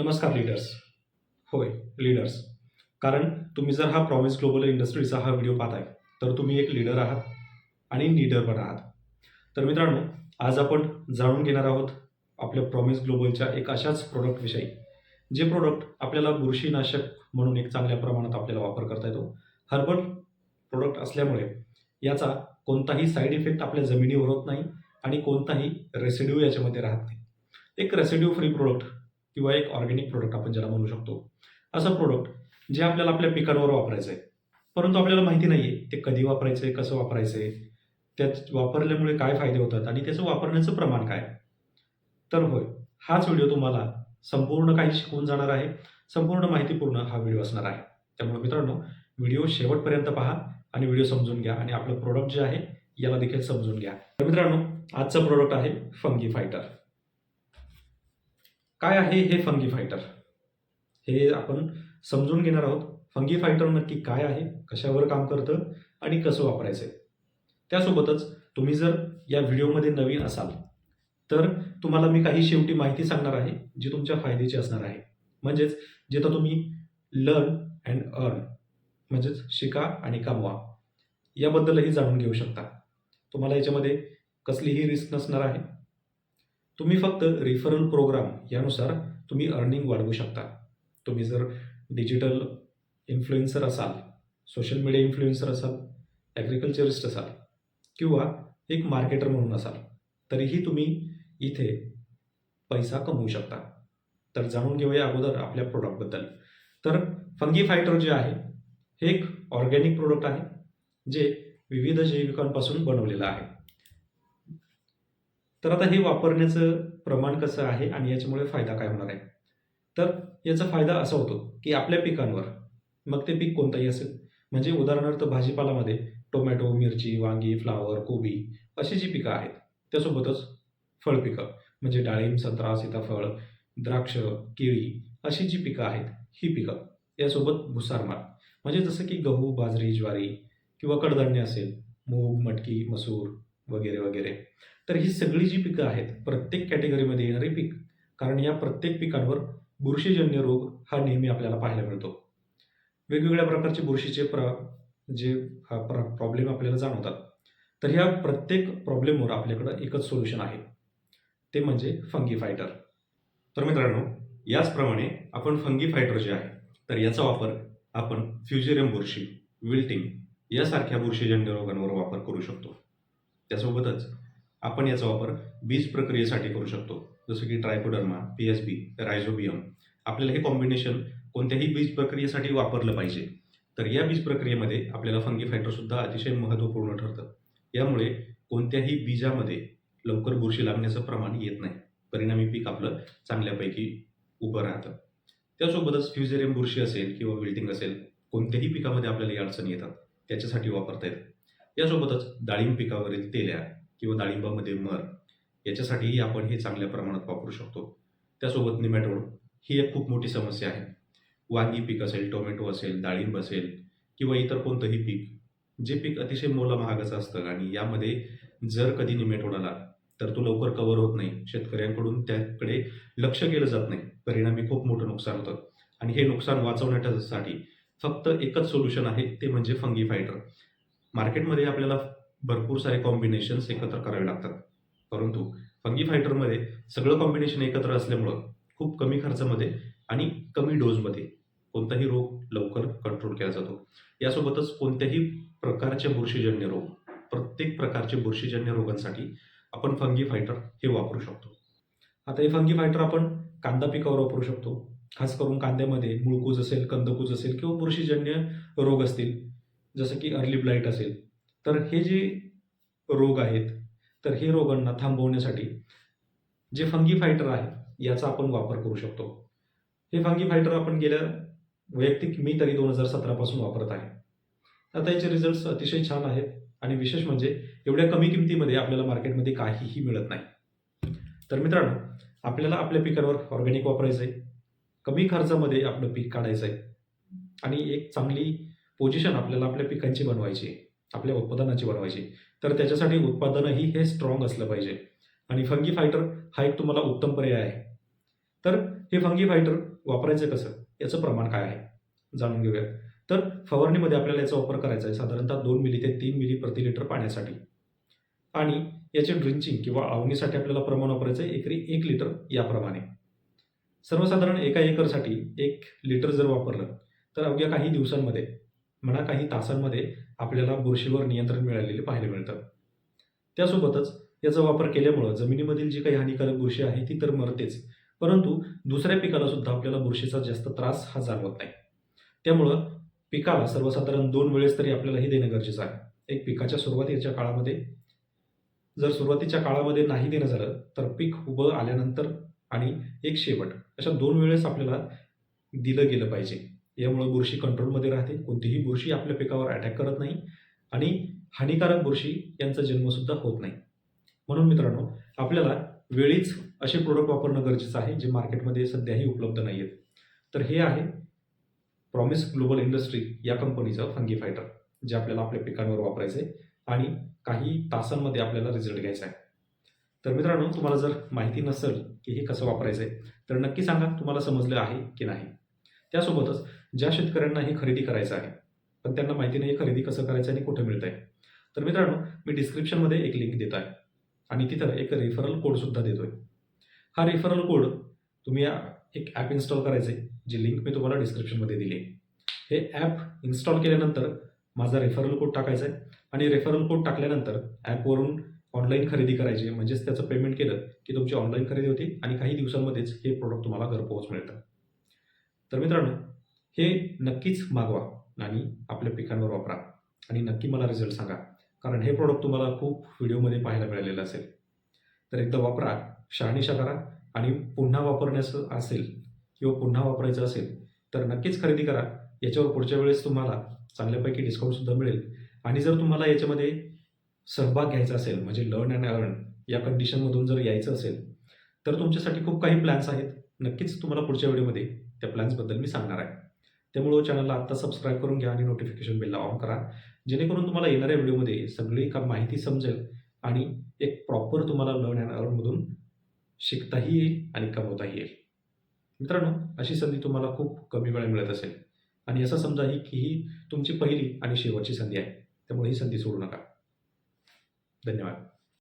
नमस्कार लीडर्स होय लीडर्स कारण तुम्ही जर हा प्रॉमिस ग्लोबल इंडस्ट्रीचा हा व्हिडिओ पाहताय तर तुम्ही एक लीडर आहात आणि लीडर पण आहात. तर मित्रांनो आज आपण जाणून घेणार आहोत आपल्या प्रॉमिस ग्लोबलच्या एक अशाच प्रोडक्टविषयी जे प्रोडक्ट आपल्याला बुरशीनाशक म्हणून एक चांगल्या प्रमाणात आपल्याला वापर करता येतो. हर्बल प्रोडक्ट असल्यामुळे याचा कोणताही साईड इफेक्ट आपल्या जमिनीवर होत नाही आणि कोणताही रेसिड्यू याच्यामध्ये राहत नाही. एक रेसिड्यू फ्री प्रोडक्ट किंवा एक ऑर्गॅनिक प्रोडक्ट आपण ज्याला म्हणू शकतो. असं प्रोडक्ट जे आपल्याला आपल्या पिकांवर वापरायचं आहे परंतु आपल्याला माहिती नाही आहे ते कधी वापरायचं आहे कसं वापरायचं आहे त्यात वापरल्यामुळे काय फायदे होतात आणि त्याचं वापरण्याचं प्रमाण काय? तर होय हाच व्हिडिओ तुम्हाला संपूर्ण काही शिकवून जाणार आहे. संपूर्ण माहितीपूर्ण हा व्हिडिओ असणार आहे. त्यामुळे मित्रांनो व्हिडिओ शेवटपर्यंत पहा आणि व्हिडिओ समजून घ्या आणि आपलं प्रोडक्ट जे आहे याला देखील समजून घ्या. तर मित्रांनो आजचं प्रोडक्ट आहे फंगी फायटर काय आहे हे फंगी फायटर हे आपण समजून घेणार आहोत. फंगी फायटर नक्की काय आहे कशावर काम करतं आणि कसं वापरायचं आहे. त्यासोबतच तुम्ही जर या व्हिडिओमध्ये नवीन असाल तर तुम्हाला मी काही शेवटी माहिती सांगणार आहे जी तुमच्या फायद्याची असणार आहे. म्हणजेच जिथं तुम्ही लर्न अँड अर्न म्हणजेच शिका आणि कमवा याबद्दलही जाणून घेऊ शकता. तुम्हाला याच्यामध्ये कसलीही रिस्क नसणार आहे. तुम्ही फक्त रिफरल प्रोग्राम यानुसार तुम्ही अर्निंग वाढवू शकता. तुम्ही जर डिजिटल इन्फ्लुएन्सर असाल सोशल मीडिया इन्फ्लुएन्सर असाल ॲग्रिकल्चरिस्ट असाल किंवा एक मार्केटर म्हणून असाल तरीही तुम्ही इथे पैसा कमवू शकता. तर जाणून घेऊया अगोदर आपल्या प्रोडक्टबद्दल तर फंगी फायटर जे आहे हे एक ऑर्गॅनिक प्रोडक्ट आहे जे विविध जैविकांपासून बनवलेलं आहे. तर आता हे वापरण्याचं प्रमाण कसं आहे आणि याच्यामुळे फायदा काय होणार आहे? तर याचा फायदा असा होतो की आपल्या पिकांवर मग ते पीक कोणतंही असेल म्हणजे उदाहरणार्थ भाजीपालामध्ये टोमॅटो मिरची वांगी फ्लावर कोबी अशी जी पिकं आहेत त्यासोबतच फळपिकं म्हणजे डाळिंब संत्रा सीताफळ द्राक्ष केळी अशी जी पिकं आहेत ही पिकं यासोबत भुसारमाल म्हणजे जसं की गहू बाजरी ज्वारी किंवा कडधान्य असेल मूग मटकी मसूर वगैरे वगैरे. तर ही सगळी जी पिकं आहेत प्रत्येक कॅटेगरीमध्ये येणारी पीक कारण या प्रत्येक पिकांवर बुरशीजन्य रोग हा नेहमी आपल्याला पाहायला मिळतो. वेगवेगळ्या प्रकारचे बुरशीचे प्र जे हा प्र प्रॉब्लेम आपल्याला जाणवतात. तर ह्या प्रत्येक प्रॉब्लेमवर आपल्याकडं एकच सोल्युशन आहे. ते म्हणजे फंगी फायटर तर मित्रांनो याचप्रमाणे आपण फंगी फायटर जे आहे तर याचा वापर आपण फ्युजेरियम बुरशी विल्टिंग यासारख्या बुरशीजन्य रोगांवर वापर करू शकतो. त्यासोबतच आपण याचा वापर बीज प्रक्रियेसाठी करू शकतो. जसं की trichoderma P S B rhizobium. आपल्याला हे कॉम्बिनेशन कोणत्याही बीज प्रक्रियेसाठी वापरलं पाहिजे. तर या बीज प्रक्रियेमध्ये आपल्याला फंगी फायटरसुद्धा अतिशय महत्त्वपूर्ण ठरतं. यामुळे कोणत्याही बीजामध्ये लवकर बुरशी लागण्याचं प्रमाण येत नाही. परिणामी पीक आपलं चांगल्यापैकी उभं राहतं. त्यासोबतच फ्युजेरियम बुरशी असेल किंवा विल्टिंग असेल कोणत्याही पिकामध्ये आपल्याला या अडचणी येतात. त्याच्यासाठी वापरता येतं. यासोबतच डाळिंब पिकावरील तेल्या किंवा डाळिंबामध्ये मर याच्यासाठीही आपण हे चांगल्या प्रमाणात वापरू शकतो. त्यासोबत निमॅटोड ही एक खूप मोठी समस्या आहे. वांगी पीक असेल टोमॅटो असेल डाळिंब असेल किंवा इतर कोणतंही पीक जे पीक अतिशय मोला महागाचं असतं आणि यामध्ये जर कधी निमॅटोड आला तर तो लवकर कव्हर होत नाही. शेतकऱ्यांकडून त्याकडे लक्ष केलं जात नाही. परिणामी खूप मोठं नुकसान होतं. आणि हे नुकसान वाचवण्यासाठी फक्त एकच सोल्युशन आहे ते म्हणजे फंगी फायटर मार्केटमध्ये आपल्याला भरपूर सारे कॉम्बिनेशन्स एकत्र करावे लागतात. परंतु फंगी फायटरमध्ये सगळं कॉम्बिनेशन एकत्र असल्यामुळं खूप कमी खर्चामध्ये आणि कमी डोजमध्ये कोणताही रोग लवकर कंट्रोल केला जातो. यासोबतच कोणत्याही प्रकारचे बुरशीजन्य रोग प्रत्येक प्रकारचे बुरशीजन्य रोगांसाठी आपण फंगी फायटर हे वापरू शकतो. आता हे फंगी फायटर आपण कांदा पिकावर वापरू शकतो. खास करून कांद्यामध्ये मुळकूज असेल कंदकूज असेल किंवा बुरशीजन्य रोग असतील जसं की अर्ली ब्लाईट असेल. तर हे जे रोग आहेत तर हे रोगांना थांबवण्यासाठी जे फंगी फायटर आहे याचा आपण वापर करू शकतो. हे फंगी फायटर आपण गेल्या वैयक्तिक मी तरी दोन हजार सतरापासून वापरत आहे. आता याचे रिझल्ट्स अतिशय छान आहेत आणि विशेष म्हणजे एवढ्या कमी किमतीमध्ये आपल्याला मार्केटमध्ये काहीही मिळत नाही. तर मित्रांनो आपल्याला आपल्या पिकांवर ऑर्गॅनिक वापरायचं आहे कमी खर्चामध्ये आपलं पीक काढायचं आहे आणि एक चांगली पोझिशन आपल्याला आपल्या पिकांची बनवायची आपल्या उत्पादनाची बनवायची. तर त्याच्यासाठी उत्पादनही हे स्ट्रॉंग असलं पाहिजे. आणि फंगी फायटर हा एक तुम्हाला उत्तम पर्याय आहे. तर हे फंगी फायटर वापरायचं कसं? याचं प्रमाण काय आहे? जाणून घेऊया तर फवारणीमध्ये आपल्याला याचा वापर करायचा आहे साधारणतः दोन मिली ते तीन मिली प्रति लिटर पाण्यासाठी. आणि याचे ड्रिंचिंग किंवा आवणीसाठी आपल्याला प्रमाण वापरायचं आहे एकरी एक लिटर याप्रमाणे. सर्वसाधारण एका एकरसाठी एक लिटर जर वापरलं तर अवघ्या काही दिवसांमध्ये म्हणा काही तासांमध्ये आपल्याला बुरशीवर नियंत्रण मिळालेले पाहायला मिळतं. त्यासोबतच याचा वापर केल्यामुळं जमिनीमधील जी काही हानिकारक बुरशी आहे ती तर मरतेच परंतु दुसऱ्या पिकाला सुद्धा आपल्याला बुरशीचा जास्त त्रास हा जाणवत नाही. त्यामुळं पिकाला सर्वसाधारण दोन वेळेस तरी आपल्याला हे देणं गरजेचं आहे. एक पिकाच्या सुरुवातीच्या काळामध्ये जर सुरुवातीच्या काळामध्ये नाही देणं झालं तर पीक उभं आल्यानंतर आणि एक शेवट अशा दोन वेळेस आपल्याला दिलं गेलं पाहिजे. यामुळं बुरशी कंट्रोलमध्ये राहते. कोणतीही बुरशी आपल्या पिकावर अटॅक करत नाही आणि हानिकारक बुरशी यांचा जन्मसुद्धा होत नाही. म्हणून मित्रांनो आपल्याला वेळीच असे प्रोडक्ट वापरणं गरजेचं आहे जे मार्केटमध्ये सध्याही उपलब्ध नाही आहेत तर हे आहे प्रॉमिस ग्लोबल इंडस्ट्री या कंपनीचं फंगी फायटर जे आपल्याला आपल्या पिकांवर वापरायचं आहे आणि काही तासांमध्ये आपल्याला रिझल्ट घ्यायचा आहे. तर मित्रांनो तुम्हाला जर माहिती नसेल की हे कसं वापरायचं आहे तर नक्की सांगा तुम्हाला समजलं आहे की नाही. त्यासोबतच ज्या शेतकऱ्यांना हे खरेदी करायचं आहे पण त्यांना माहिती नाही हे खरेदी कसं करायचं आणि कुठं मिळतं आहे तर मित्रांनो मी डिस्क्रिप्शनमध्ये एक लिंक देत आहे आणि तिथं एक रेफरल कोडसुद्धा देतो आहे हा रेफरल कोड तुम्ही एक ॲप इन्स्टॉल करायचं आहे जी लिंक मी तुम्हाला डिस्क्रिप्शनमध्ये दिली आहे. हे ॲप इन्स्टॉल केल्यानंतर माझा रेफरल कोड टाकायचा आहे आणि रेफरल कोड टाकल्यानंतर ॲपवरून ऑनलाईन खरेदी करायची म्हणजेच त्याचं पेमेंट केलं की तुमची ऑनलाईन खरेदी होते आणि काही दिवसांमध्येच हे प्रोडक्ट तुम्हाला घरपोच मिळतं. तर मित्रांनो हे नक्कीच मागवा आणि आपल्या पिकांवर वापरा. आणि नक्की मला रिझल्ट सांगा. कारण हे प्रोडक्ट तुम्हाला खूप व्हिडिओमध्ये पाहायला मिळालेलं असेल. तर एकदा वापरा शहानिशा करा आणि पुन्हा वापरण्याचं असेल किंवा पुन्हा वापरायचं असेल तर नक्कीच खरेदी करा. याच्यावर पुढच्या वेळेस तुम्हाला चांगल्यापैकी डिस्काउंटसुद्धा मिळेल. आणि जर तुम्हाला याच्यामध्ये सहभाग घ्यायचा असेल म्हणजे लर्न अँड अर्न या कंडिशनमधून जर यायचं असेल तर तुमच्यासाठी खूप काही प्लॅन्स आहेत. नक्कीच तुम्हाला पुढच्या व्हिडिओमध्ये त्या प्लॅन्सबद्दल मी सांगणार आहे. त्यामुळं चॅनलला हो आत्ता सबस्क्राईब करून घ्या आणि नोटिफिकेशन बेलला ऑन करा. जेणेकरून तुम्हाला येणाऱ्या व्हिडिओमध्ये सगळी का माहिती समजेल आणि एक प्रॉपर तुम्हाला लर्न अँड अर्नमधून शिकताही येईल आणि कमवताही येईल. मित्रांनो अशी संधी तुम्हाला खूप कमी वेळा मिळत असेल. आणि असं समजा ही की ही तुमची पहिली आणि शेवटची संधी आहे. त्यामुळे ही संधी सोडू नका. धन्यवाद.